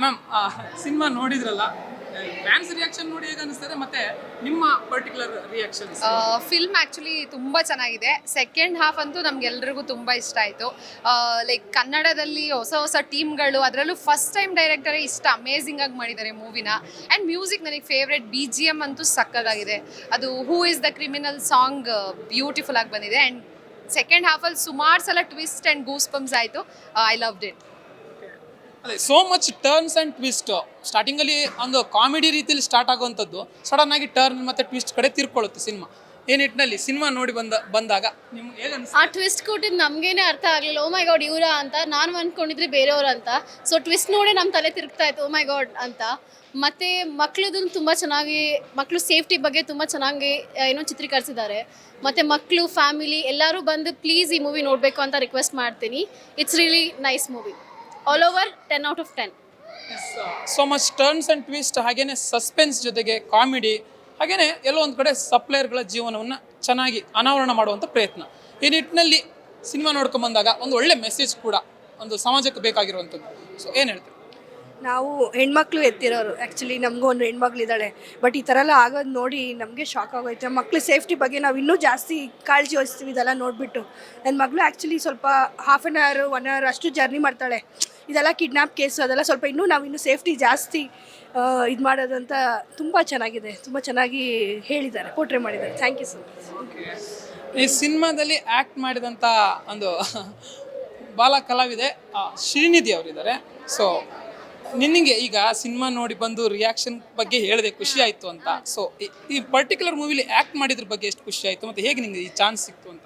Ma'am cinema ನೋಡಿದ್ರಲ್ಲ fans reaction ನೋಡಿ ಹೇಗೆ ಮತ್ತೆ ನಿಮ್ಮ ಪರ್ಟಿಕ್ಯುಲರ್ ರಿಯಾಕ್ಷನ್ ಫಿಲ್ಮ್ ಆ್ಯಕ್ಚುಲಿ ತುಂಬ ಚೆನ್ನಾಗಿದೆ. ಸೆಕೆಂಡ್ ಹಾಫ್ ಅಂತೂ ನಮ್ಗೆಲ್ರಿಗೂ ತುಂಬ ಇಷ್ಟ ಆಯಿತು. ಲೈಕ್ ಕನ್ನಡದಲ್ಲಿ ಹೊಸ ಹೊಸ ಟೀಮ್ಗಳು ಅದರಲ್ಲೂ ಫಸ್ಟ್ ಟೈಮ್ ಡೈರೆಕ್ಟರೇ ಇಷ್ಟ ಅಮೇಝಿಂಗ್ ಆಗಿ ಮಾಡಿದ್ದಾರೆ ಮೂವಿನ ಆ್ಯಂಡ್ ಮ್ಯೂಸಿಕ್ ನನಗೆ ಫೇವ್ರೆಟ್ ಬಿ ಜಿ ಎಂ ಅಂತೂ ಸಕ್ಕದಾಗಿದೆ ಅದು who is the criminal song beautiful ಆಗಿ ಬಂದಿದೆ. ಆ್ಯಂಡ್ ಸೆಕೆಂಡ್ ಹಾಫಲ್ಲಿ ಸುಮಾರು ಸಲ ಟ್ವಿಸ್ಟ್ ಆ್ಯಂಡ್ ಗೂಸ್ ಪಂಪ್ಸ್ ಆಯಿತು ಐ ಲವ್ಡ್ ಇಟ್ ಅದೇ so much turns and twist ಸ್ಟಾರ್ಟಿಂಗಲ್ಲಿ ಒಂದು ಕಾಮಿಡಿ ರೀತಿಯಲ್ಲಿ ಸ್ಟಾರ್ಟ್ ಆಗುವಂಥದ್ದು ಸಡನ್ ಆಗಿ ಟರ್ನ್ ಮತ್ತು ಟ್ವಿಸ್ಟ್ ಕಡೆ ತಿರ್ಕೊಳ್ಳುತ್ತೆ ಸಿನಿಮಾ ಈ ನಿಟ್ಟಿನಲ್ಲಿ ಸಿನಿಮಾ ನೋಡಿ ಬಂದ, ಬಂದಾಗ ನಿಮ್ಗೆ ಹೇಗೆ ಆ ಟ್ವಿಸ್ಟ್ ಕೊಟ್ಟಿದ್ದು ನಮಗೇನೆ ಅರ್ಥ ಆಗಲಿಲ್ಲ. ಓ ಮೈ ಗಾಡ್ ಇವರ ಅಂತ? ನಾನು ಅಂದ್ಕೊಂಡಿದ್ರೆ ಬೇರೆಯವ್ರು ಅಂತ. ಸೊ ಟ್ವಿಸ್ಟ್ ನೋಡಿ ನಮ್ಮ ತಲೆ ತಿರುಗ್ತಾ ಇತ್ತು. ಓ ಮೈ ಗಾಡ್ ಅಂತ. ಮತ್ತು ಮಕ್ಕಳದ್ದು ತುಂಬ ಚೆನ್ನಾಗಿ ಮಕ್ಕಳು ಸೇಫ್ಟಿ ಬಗ್ಗೆ ತುಂಬ ಚೆನ್ನಾಗಿ ಏನೋ ಚಿತ್ರೀಕರಿಸಿದ್ದಾರೆ. ಮತ್ತು ಮಕ್ಕಳು ಫ್ಯಾಮಿಲಿ ಎಲ್ಲರೂ ಬಂದು ಪ್ಲೀಸ್ ಈ ಮೂವಿ ನೋಡಬೇಕು ಅಂತ ರಿಕ್ವೆಸ್ಟ್ ಮಾಡ್ತೀನಿ. It's really nice movie all over ten out of ten so much turns and twist ಹಾಗೇನೆ ಸಸ್ಪೆನ್ಸ್ ಜೊತೆಗೆ ಕಾಮಿಡಿ ಹಾಗೇನೆ ಎಲ್ಲೋ ಒಂದು ಕಡೆ ಸಪ್ಲೈಯರ್ಗಳ ಜೀವನವನ್ನು ಚೆನ್ನಾಗಿ ಅನಾವರಣ ಮಾಡುವಂಥ ಪ್ರಯತ್ನ. ಈ ನಿಟ್ಟಿನಲ್ಲಿ ಸಿನಿಮಾ ನೋಡ್ಕೊಂಬಂದಾಗ ಒಂದು ಒಳ್ಳೆ ಮೆಸೇಜ್ ಕೂಡ ಒಂದು ಸಮಾಜಕ್ಕೆ ಬೇಕಾಗಿರುವಂಥದ್ದು. ಸೊ ಏನು ಹೇಳ್ತೀವಿ ನಾವು ಹೆಣ್ಮಕ್ಳು ಎತ್ತಿರೋರು. ಆ್ಯಕ್ಚುಲಿ ನಮಗೂ ಒಂದು ಹೆಣ್ಮಕ್ಳಿದ್ದಾಳೆ ಬಟ್ ಈ ಥರ ಎಲ್ಲ ಆಗೋದು ನೋಡಿ ನಮಗೆ ಶಾಕ್ ಆಗೋಯ್ತು. ಮಕ್ಳ ಸೇಫ್ಟಿ ಬಗ್ಗೆ ನಾವು ಇನ್ನೂ ಜಾಸ್ತಿ ಕಾಳಜಿ ವಹಿಸ್ತೀವಿ ಇದೆಲ್ಲ ನೋಡಿಬಿಟ್ಟು. ನನ್ನ ಮಗಳು ಆ್ಯಕ್ಚುಲಿ ಸ್ವಲ್ಪ half an hour one hour ಅಷ್ಟು ಜರ್ನಿ ಮಾಡ್ತಾಳೆ. ಇದೆಲ್ಲ ಕಿಡ್ನಾಪ್ ಕೇಸು ಅದೆಲ್ಲ ಸ್ವಲ್ಪ ಇನ್ನೂ ನಾವು ಇನ್ನೂ ಸೇಫ್ಟಿ ಜಾಸ್ತಿ ಇದು ಮಾಡೋದಂತ ತುಂಬ ಚೆನ್ನಾಗಿದೆ. ತುಂಬ ಚೆನ್ನಾಗಿ ಹೇಳಿದ್ದಾರೆ ಪೋಟ್ರೆ ಮಾಡಿದ್ದಾರೆ. ಥ್ಯಾಂಕ್ ಯು ಸರ್ ಮಚ್ ಈ ಸಿನಿಮಾದಲ್ಲಿ ಆ್ಯಕ್ಟ್ ಮಾಡಿದಂಥ ಒಂದು ಬಾಲ ಕಲಾವಿದೆ ಶ್ರೀನಿಧಿ ಅವರಿದ್ದಾರೆ. ಸೊ ನಿನಗೆ ಈಗ ಸಿನಿಮಾ ನೋಡಿ ಬಂದು ರಿಯಾಕ್ಷನ್ ಬಗ್ಗೆ ಹೇಳಿದೆ ಖುಷಿ ಆಯಿತು ಅಂತ. ಸೊ ಈ ಪರ್ಟಿಕ್ಯುಲರ್ ಮೂವಿಲಿ ಆ್ಯಕ್ಟ್ ಮಾಡಿದ್ರ ಬಗ್ಗೆ ಎಷ್ಟು ಖುಷಿ ಆಯಿತು ಮತ್ತು ಹೇಗೆ ನಿಮಗೆ ಈ ಚಾನ್ಸ್ ಸಿಕ್ತು ಅಂತ?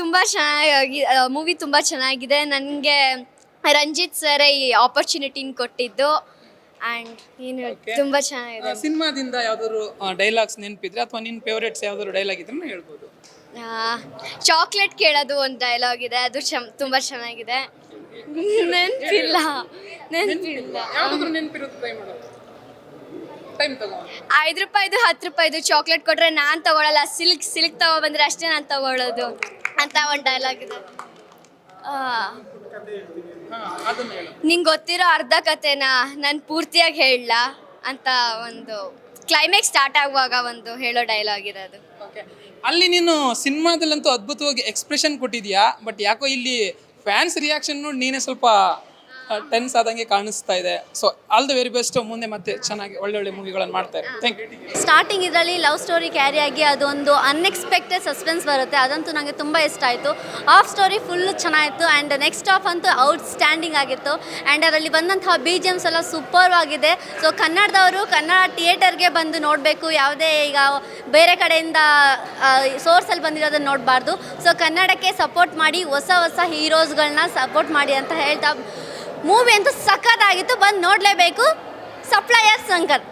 ತುಂಬ ಚೆನ್ನಾಗಿ ಮೂವಿ ತುಂಬ ಚೆನ್ನಾಗಿದೆ. ನನಗೆ ರಂಜಿತ್ ಸರ್ ಈ ಆಪರ್ಚುನಿಟಿನ ಕೊಟ್ಟಿದ್ದು. ಆ್ಯಂಡ್ ಏನು ತುಂಬ ಚೆನ್ನಾಗಿದೆ. ಸಿನಿಮಾದಿಂದ ಯಾವ್ದಾದ್ರು ಡೈಲಾಗ್ಸ್ ನೆನಪಿದ್ರೆ ಅಥವಾ ನಿನ್ನ ಫೇವ್ರೇಟ್ಸ್ ಯಾವ್ದಾದ್ರು ಡೈಲಾಗ್ ಇದ್ರೆ ಹೇಳ್ಬೋದು. ಚಾಕ್ಲೇಟ್ ಕೇಳೋದು ಒಂದು ಡೈಲಾಗ್ ಇದೆ. ಅದು ಚಮ್ ತುಂಬ ಚೆನ್ನಾಗಿದೆ. ನೆನಪಿಲ್ಲ. ನೆನಪಿಲ್ಲ. ಯಾವ್ದಾದ್ರು ನೆನಪಿರೋದು ಟ್ರೈ ಮಾಡೋದು ಟೈಮ್ ತಗೋ. ಐದು ರೂಪಾಯಿದು ಹತ್ತು ರೂಪಾಯಿದು ಚಾಕ್ಲೇಟ್ ಕೊಟ್ರೆ ನಾನು ತಗೊಳಲ್ಲ. ಸಿಲ್ಕ್ ಸಿಲ್ಕ್ ತಗೊಬಂದ್ರೆ ಅಷ್ಟೇ ನಾನು ತಗೊಳ್ಳೋದು ಅಂತ ಒಂದು ಡೈಲಾಗ್ ಇದೆ. ನಿಂಗೆ ಗೊತ್ತಿರೋ ಅರ್ಧ ಕತೆನ ನಾನು ಪೂರ್ತಿಯಾಗಿ ಹೇಳಲ್ಲ ಅಂತ ಒಂದು ಕ್ಲೈಮ್ಯಾಕ್ಸ್ ಸ್ಟಾರ್ಟ್ ಆಗುವಾಗ ಒಂದು ಹೇಳೋ ಡೈಲಾಗ್ ಇರೋದು. ಅಲ್ಲಿ ನೀನು ಸಿನಿಮಾದಲ್ಲಂತೂ ಅದ್ಭುತವಾಗಿ ಎಕ್ಸ್ಪ್ರೆಷನ್ ಕೊಟ್ಟಿದ್ಯಾ ಬಟ್ ಯಾಕೋ ಇಲ್ಲಿ ಫ್ಯಾನ್ಸ್ ರಿಯಾಕ್ಷನ್ ನೋಡಿ ನೀನೇ ಸ್ವಲ್ಪ ಟೆನ್ಸ್ ಆದಂಗೆ ಕಾಣಿಸ್ತಾ ಇದೆ. So all the very best ಮುಂದೆ ಮತ್ತೆ ಚೆನ್ನಾಗಿ ಒಳ್ಳೆ ಒಳ್ಳೆ ಮೂವಿಗಳನ್ನು ಮಾಡ್ತಾರೆ. ಥ್ಯಾಂಕ್ ಯು ಸ್ಟಾರ್ಟಿಂಗ್ ಇದರಲ್ಲಿ ಲವ್ ಸ್ಟೋರಿ ಕ್ಯಾರಿ ಆಗಿ ಅದೊಂದು ಅನ್ಎಕ್ಸ್ಪೆಕ್ಟೆಡ್ ಸಸ್ಪೆನ್ಸ್ ಬರುತ್ತೆ. ಅದಂತೂ ನನಗೆ ತುಂಬ ಇಷ್ಟ ಆಯಿತು. ಆಫ್ ಸ್ಟೋರಿ ಫುಲ್ ಚೆನ್ನಾಗಿತ್ತು. ಆ್ಯಂಡ್ ನೆಕ್ಸ್ಟ್ ಆಫ್ ಅಂತೂ ಔಟ್ ಸ್ಟ್ಯಾಂಡಿಂಗ್ ಆಗಿತ್ತು. ಆ್ಯಂಡ್ ಅದರಲ್ಲಿ ಬಂದಂತಹ ಬಿ ಜಿ ಎಮ್ಸ್ ಎಲ್ಲ ಸೂಪರ್ ಆಗಿದೆ. ಸೊ ಕನ್ನಡದವರು ಕನ್ನಡ ಥಿಯೇಟರ್ಗೆ ಬಂದು ನೋಡಬೇಕು. ಯಾವುದೇ ಈಗ ಬೇರೆ ಕಡೆಯಿಂದ ಸೋರ್ಸಲ್ಲಿ ಬಂದಿರೋದನ್ನು ನೋಡಬಾರ್ದು. ಸೊ ಕನ್ನಡಕ್ಕೆ ಸಪೋರ್ಟ್ ಮಾಡಿ ಹೊಸ ಹೊಸ ಹೀರೋಸ್ಗಳನ್ನ ಸಪೋರ್ಟ್ ಮಾಡಿ ಅಂತ ಹೇಳ್ತಾ ಮೂವಿ ಅಂತೂ ಸಖತ್ತಾಗಿತ್ತು ಬಂದು ನೋಡಲೇಬೇಕು. ಸಪ್ಲೈಯರ್ ಶಂಕರ್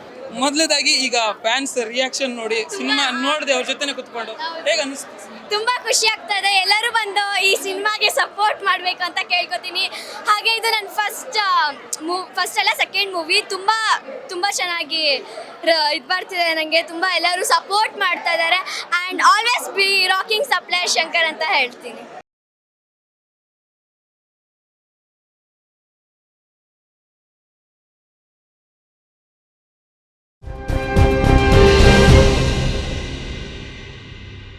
ಮೊದಲದಾಗಿ ಈಗ ಫ್ಯಾನ್ಸ್ ರಿಯಾಕ್ಷನ್ ನೋಡಿ ಸಿನಿಮಾ ನೋಡಿದೆ ಅವ್ರ ಜೊತೆನೆ ಕುತ್ಕೊಂಡು. ಹೇಗೆ ಅನಿಸ್ತು? ತುಂಬಾ ಖುಷಿ ಆಗ್ತಾ ಇದೆ. ಎಲ್ಲರೂ ಬಂದು ಈ ಸಿನಿಮಾಗೆ ಸಪೋರ್ಟ್ ಮಾಡಬೇಕು ಅಂತ ಕೇಳ್ಕೊತೀನಿ. ಹಾಗೆ ಇದು ನನ್ನ ಫಸ್ಟ್ ಮೂ ಫಸ್ಟ್ ಅಲ್ಲ ಸೆಕೆಂಡ್ ಮೂವಿ ತುಂಬ ತುಂಬ ಚೆನ್ನಾಗಿ ಇದು ಬರ್ತಿದೆ ನನಗೆ ತುಂಬ ಎಲ್ಲರೂ ಸಪೋರ್ಟ್ ಮಾಡ್ತಾ ಇದ್ದಾರೆ. And always be rocking supply Shankar ಅಂತ ಹೇಳ್ತೀನಿ.